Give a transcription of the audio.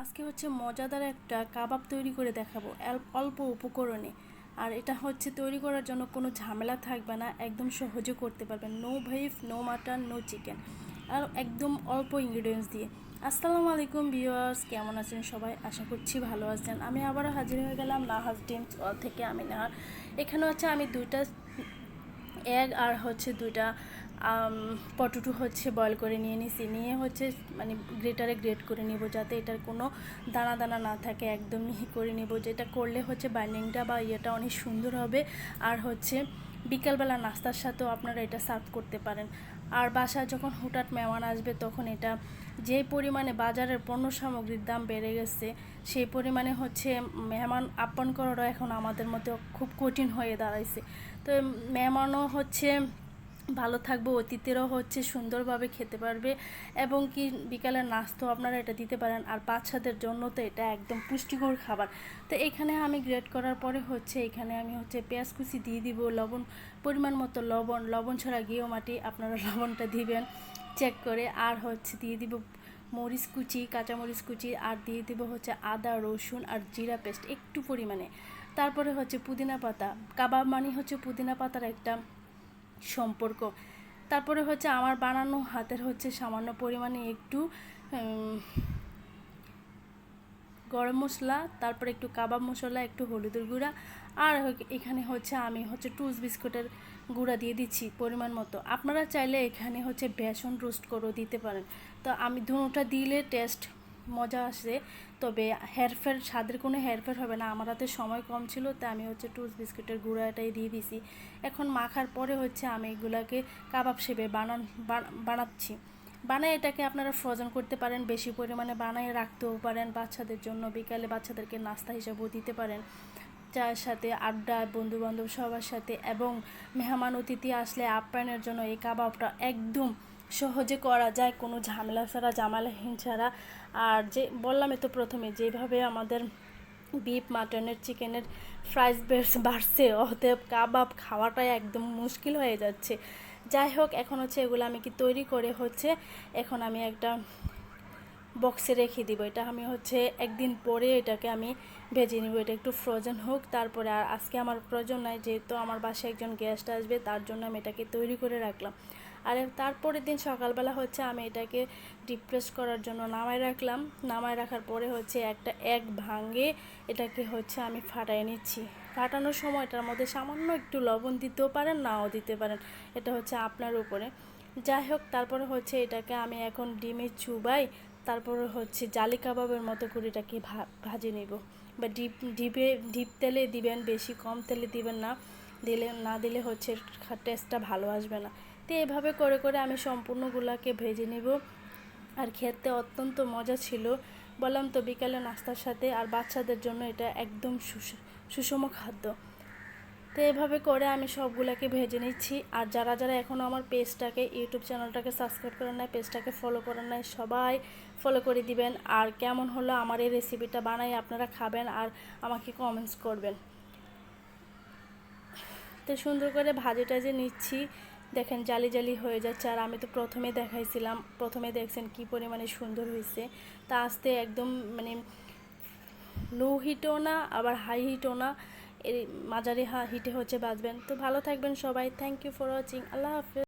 আজকে হচ্ছে মজাদার একটা কাবাব তৈরি করে দেখাবো অল্প উপকরণে। আর এটা হচ্ছে তৈরি করার জন্য কোনো ঝামেলা থাকবে না, একদম সহজে করতে পারবেন। নো ভাইফ নো মাটন নো চিকেন আর একদম অল্প ইনগ্রিডিয়েন্টস দিয়ে। আসসালামু আলাইকুম ভিউয়ার্স কেমন আছেন সবাই? আশা করছি ভালো আছেন। আমি আবারও হাজির হয়ে গেলাম নাহাজ ডিম থেকে আমি নাহার এখানে হচ্ছে আমি দুইটা এগ আর হচ্ছে দুইটা পটেটো হচ্ছে বয়েল করে নিয়ে নিছি। নিয়ে হচ্ছে মানে গ্রেটারে গ্রেট করে নিব যাতে এটার কোনো দানা দানা না থাকে একদম মিহি করে নিব। যেটা করলে হচ্ছে বাইন্ডিংটা বা ইয়েটা অনেক সুন্দর হবে। আর হচ্ছে বিকালবেলা নাস্তার সাথেও আপনারা এটা সার্ভ করতে পারেন। আর বাসায় যখন হুটাট মেহমান আসবে, তখন এটা যে পরিমাণে বাজারের পণ্য সামগ্রীর দাম বেড়ে গেছে, সেই পরিমাণে হচ্ছে মেহমান আপ্যায়ন করারও এখন আমাদের মধ্যে খুব কঠিন হয়ে দাঁড়াইছে। তো মেহমানও হচ্ছে ভালো থাকবে, অতীতেরও হচ্ছে সুন্দরভাবে খেতে পারবে এবং কি বিকালের নাস্তাও আপনারা এটা দিতে পারেন। আর বাচ্চাদের জন্য তো এটা একদম পুষ্টিকর খাবার। তো এখানে আমি গ্রেড করার পরে হচ্ছে এখানে আমি হচ্ছে পেঁয়াজ কুচি দিয়ে দিব, লবণ, পরিমাণ মতো লবণ লবণ ছাড়া গিয়েও মাটি, আপনারা লবণটা দিবেন চেক করে। আর হচ্ছে দিয়ে দিব মরিচ কুচি, কাঁচামরিচ কুচি, আর দিয়ে দিব হচ্ছে আদা, রসুন আর জিরা পেস্ট একটু পরিমাণে। তারপরে হচ্ছে পুদিনা পাতা। কাবাব মানে হচ্ছে পুদিনা পাতার একটা সম্পর্ক। তারপরে হচ্ছে আমার বানানো হাতের হচ্ছে সামান্য পরিমাণে একটু গরম মশলা, তারপরে একটু কাবাব মশলা, একটু হলুদের গুঁড়া, আর এখানে হচ্ছে আমি হচ্ছে টুস বিস্কুটের গুঁড়া দিয়ে দিচ্ছি পরিমাণ মতো। আপনারা চাইলে এখানে হচ্ছে বেসন রোস্ট করেও দিতে পারেন। তো আমি দুটোটা দিলে টেস্ট মজা আসে। তবে হেরফের স্বাদের কোনো হেরফের হবে না। আমার হাতে সময় কম ছিল, তাই আমি হচ্ছে টুস বিস্কুটের গুঁড়াটাই দিয়ে দিছি। এখন মাখার পরে হচ্ছে আমি এগুলাকে কাবাব শেপে বানান বানাচ্ছি। বানায় এটাকে আপনারা ফ্রোজেন করতে পারেন, বেশি পরিমাণে বানিয়ে রাখতেও পারেন, বাচ্চাদের জন্য বিকালে বাচ্চাদেরকে নাস্তা হিসাবেও দিতে পারেন। চায়ের সাথে আড্ডা বন্ধু বান্ধব সবার সাথে এবং মেহমান অতিথি আসলে আপ্যায়নের জন্য এই কাবাবটা একদম সহজে করা যায়, কোনো ঝামেলা ছাড়া, জামালাহীন ছাড়া। আর যে বললামই তো প্রথমে, যেভাবে আমাদের বিফ মাটনের চিকেনের ফ্রাইস বেস বাড়ছে, অতএব কাবাব খাওয়াটাই একদম মুশকিল হয়ে যাচ্ছে। যাই হোক, এখন হচ্ছে এগুলো আমি কি তৈরি করে হচ্ছে, এখন আমি একটা বক্সে রেখে দিব। এটা আমি হচ্ছে একদিন পরে এটাকে আমি ভেজে নিব। এটা একটু ফ্রোজেন হোক, তারপরে আর আজকে আমার প্রয়োজন নাই, যেহেতু আমার বাসায় একজন গেস্ট আসবে, তার জন্য আমি এটাকে তৈরি করে রাখলাম। আর তারপরের দিন সকালবেলা হচ্ছে আমি এটাকে ডিপ্রেস করার জন্য নামায় রাখলাম। নামায় রাখার পরে হচ্ছে একটা এক ভাঙে এটাকে হচ্ছে আমি ফাটাই নিচ্ছি। ফাটানোর সময় এটার মধ্যে সামান্য একটু লবণ দিতেও পারেন, নাও দিতে পারেন। এটা হচ্ছে আপনার উপরে। যাই হোক, তারপরে হচ্ছে এটাকে আমি এখন ডিমে চুবাই, তারপরে হচ্ছে জালি কাবাবের মতো করে এটাকে ভাজে নেব। বা ডিপ, ডিপে, ডিপ তেলে দিবেন, বেশি কম তেলে দিবেন না। দিলে না দিলে হচ্ছে টেস্টটা ভালো আসবে না। তো এভাবে করে করে আমি সম্পূর্ণগুলোকে ভেজে নেব। আর খেতে অত্যন্ত মজা ছিল। বললাম তো বিকালে নাস্তার সাথে আর বাচ্চাদের জন্য এটা একদম সুষ- সুষম খাদ্য। তো এভাবে করে আমি সবগুলোকে ভেজে নিচ্ছি। আর যারা যারা এখনও আমার পেজটাকে, ইউটিউব চ্যানেলটাকে সাবস্ক্রাইব করেন নাই, পেজটাকে ফলো করেন নাই, সবাই ফলো করে দিবেন। আর কেমন হলো আমার এই রেসিপিটা বানাই আপনারা খাবেন আর আমাকে কমেন্টস করবেন। তো সুন্দর করে ভাজি টাজে নিচ্ছি। দেখেন জালি জালি হয়ে যাচ্ছে আর আমি তো প্রথমে দেখাইছিলাম, প্রথমে দেখছেন কি পরিমাণে সুন্দর হয়েছে তা আসতে একদম মানে লো হিটও না, আবার হাই হিটও না মাঝারি হা, হিটে হচ্ছে বাঁচবেন তো ভালো থাকবেন সবাই। থ্যাংক ইউ ফর ওয়াচিং আল্লাহ হাফেজ।